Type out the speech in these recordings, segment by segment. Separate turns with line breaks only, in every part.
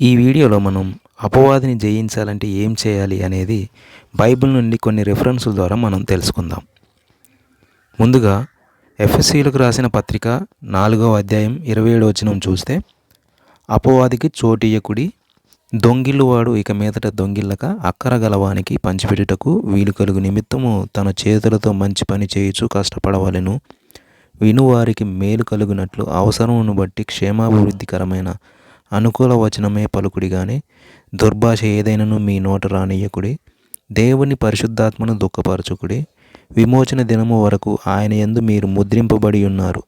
ఈ వీడియోలో మనం అపవాదిని జయించాలంటే ఏం చేయాలి అనేది బైబిల్ నుండి కొన్ని రెఫరెన్సుల ద్వారా మనం తెలుసుకుందాం. ముందుగా ఎఫ్ఎస్సీలకు రాసిన పత్రిక నాలుగవ అధ్యాయం ఇరవై ఏడు వచనం చూస్తే అపవాదికి చోటియకుడి దొంగిల్లువాడు ఇక మీదట దొంగిల్లక అక్కర గలవానికి పంచిపెట్టుటకు వీలు కలుగు నిమిత్తము తన చేతులతో మంచి పని చేయుచు కష్టపడవలెను. వినువారికి మేలు కలుగునట్లు అవసరమును బట్టి క్షేమాభివృద్ధికరమైన అనుకూల వచనమే పలుకుడి కానీ దుర్భాష ఏదైనను మీ నోట రానియకుడి దేవుని పరిశుద్ధాత్మను దుఃఖపరచుకుడి విమోచన దినము వరకు ఆయన ఎందు మీరు ముద్రింపబడి ఉన్నారు.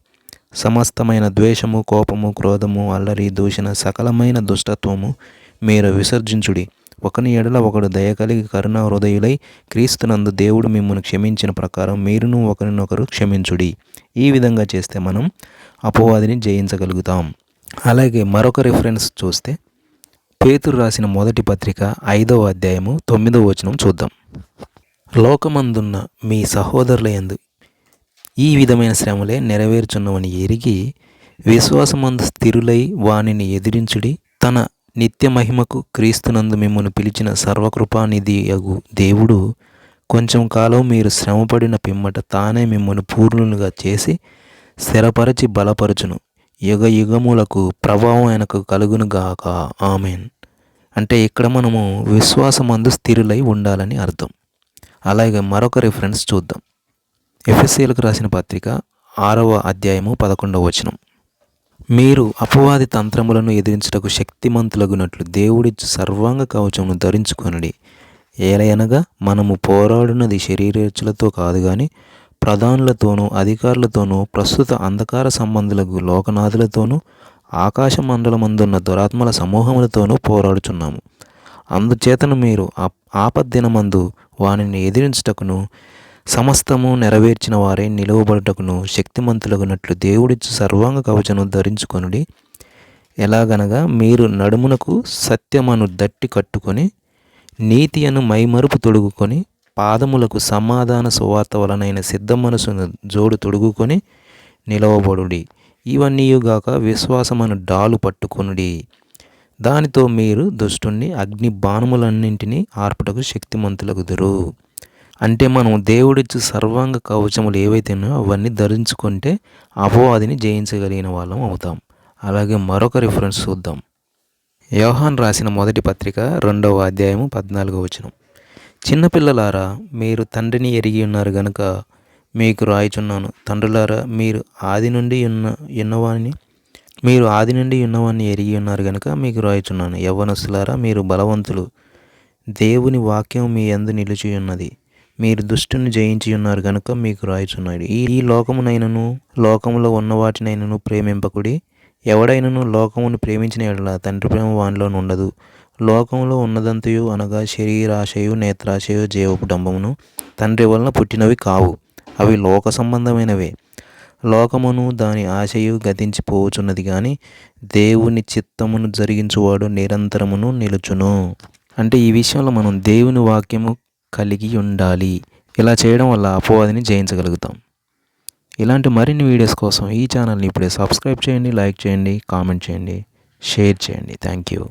సమస్తమైన ద్వేషము కోపము క్రోధము అల్లరి దూషణ సకలమైన దుష్టత్వము మీరు విసర్జించుడి. ఒకని ఎడల ఒకడు దయ కలిగి కరుణ హృదయులై క్రీస్తునందు దేవుడు మిమ్మల్ని క్షమించిన ప్రకారం మీరును ఒకరినొకరు క్షమించుడి. ఈ విధంగా చేస్తే మనం అపవాదిని జయించగలుగుతాం. అలాగే మరొక రిఫరెన్స్ చూస్తే పేతురు రాసిన మొదటి పత్రిక ఐదవ అధ్యాయము తొమ్మిదవ వచనం చూద్దాం. లోకమందున్న మీ సహోదరుల ఎందు ఈ విధమైన శ్రమలే నెరవేర్చున్నవని ఎరిగి విశ్వాసమందు స్థిరులై వానిని ఎదిరించుడి తన నిత్య మహిమకు క్రీస్తునందు మిమ్మల్ని పిలిచిన సర్వకృపానిధి అగు దేవుడు కొంచెం కాలం మీరు శ్రమపడిన పిమ్మట తానే మిమ్మల్ని పూర్ణులుగా చేసి స్థిరపరచి బలపరచును. యుగ యుగములకు ప్రభావం ఆయనకు కలుగును గాక. ఆమెన్. అంటే ఇక్కడ మనము విశ్వాసమందు స్థిరులై ఉండాలని అర్థం. అలాగే మరొక రిఫరెన్స్ చూద్దాం. ఎఫ్ఎస్సీలకు రాసిన పత్రిక ఆరవ అధ్యాయము పదకొండవ వచనం. మీరు అపవాది తంత్రములను ఎదిరించుటకు శక్తిమంతులగునట్లు దేవుడిచ్చు సర్వాంగ కవచమును ధరించుకొనడి. ఏలయనగా మనము పోరాడినది శరీరేచ్చులతో కాదు కానీ ప్రధానులతోనూ అధికారులతోనూ ప్రస్తుత అంధకార సంబంధులకు లోకనాథులతోనూ ఆకాశ మండలమందున్న దురాత్మల సమూహములతోనూ పోరాడుచున్నాము. అందుచేతను మీరు ఆపద్దినమందు వానిని ఎదిరించుటకును సమస్తము నెరవేర్చిన వారే నిలువబడుటకును శక్తిమంతులగునట్లు దేవుడిచ్చు సర్వాంగ కవచను ధరించుకొనుడి. ఎలాగనగా మీరు నడుమునకు సత్యమను దట్టి కట్టుకొని నీతి అను మైమరుపు తొడుగుకొని పాదములకు సమాధాన సువార్త వలనైన సిద్ధ మనసును జోడు తొడుగుకొని నిలవబడుడి. ఇవన్నీయుగాక విశ్వాసమను డాలు పట్టుకొనుడి. దానితో మీరు దుష్టుణ్ణి అగ్ని బాణములన్నింటినీ ఆర్పుటకు శక్తిమంతులగుదురు అంటే మనం దేవుడిచ్చు సర్వాంగ కవచములు ఏవైతేనో అవన్నీ ధరించుకుంటే అపవాదిని జయించగలిగిన వాళ్ళం అవుతాం. అలాగే మరొక రిఫరెన్స్ చూద్దాం. యోహాన్ రాసిన మొదటి పత్రిక రెండవ అధ్యాయము పద్నాలుగో వచనం. చిన్నపిల్లలారా మీరు తండ్రిని ఎరిగి ఉన్నారు గనుక మీకు రాయిచున్నాను. తండ్రులారా మీరు ఆది నుండి ఉన్న ఉన్నవాని మీరు ఆది నుండి ఉన్నవాన్ని ఎరిగి ఉన్నారు గనుక మీకు రాయిచున్నాను. యవ్వనస్తులారా మీరు బలవంతులు. దేవుని వాక్యం మీ అందు నిలిచి ఉన్నది. మీరు దుష్టుని జయించి ఉన్నారు గనుక మీకు రాయిచున్నాడు. ఈ ఈ లోకమునైనను లోకములో ఉన్న వాటినైనను ప్రేమింపకుడి. ఎవడైనను లోకమును ప్రేమించిన ఎడల తండ్రి ప్రేమ వానిలో ఉండదు లోకంలో ఉన్నదంతయు అనగా శరీరాశయు నేత్రాశయు జీవకుటుంబమును తండ్రి వలన పుట్టినవి కావు. అవి లోక సంబంధమైనవే. లోకమును దాని ఆశయు గతించిపోవచున్నది కానీ దేవుని చిత్తమును జరిగించువాడు నిరంతరమును నిలుచును. అంటే ఈ విషయంలో మనం దేవుని వాక్యము కలిగి ఉండాలి. ఇలా చేయడం వల్ల అపవాదిని జయించగలుగుతాం. ఇలాంటి మరిన్ని వీడియోస్ కోసం ఈ ఛానల్ని ఇప్పుడే సబ్స్క్రైబ్ చేయండి లైక్ చేయండి కామెంట్ చేయండి షేర్ చేయండి. Thank you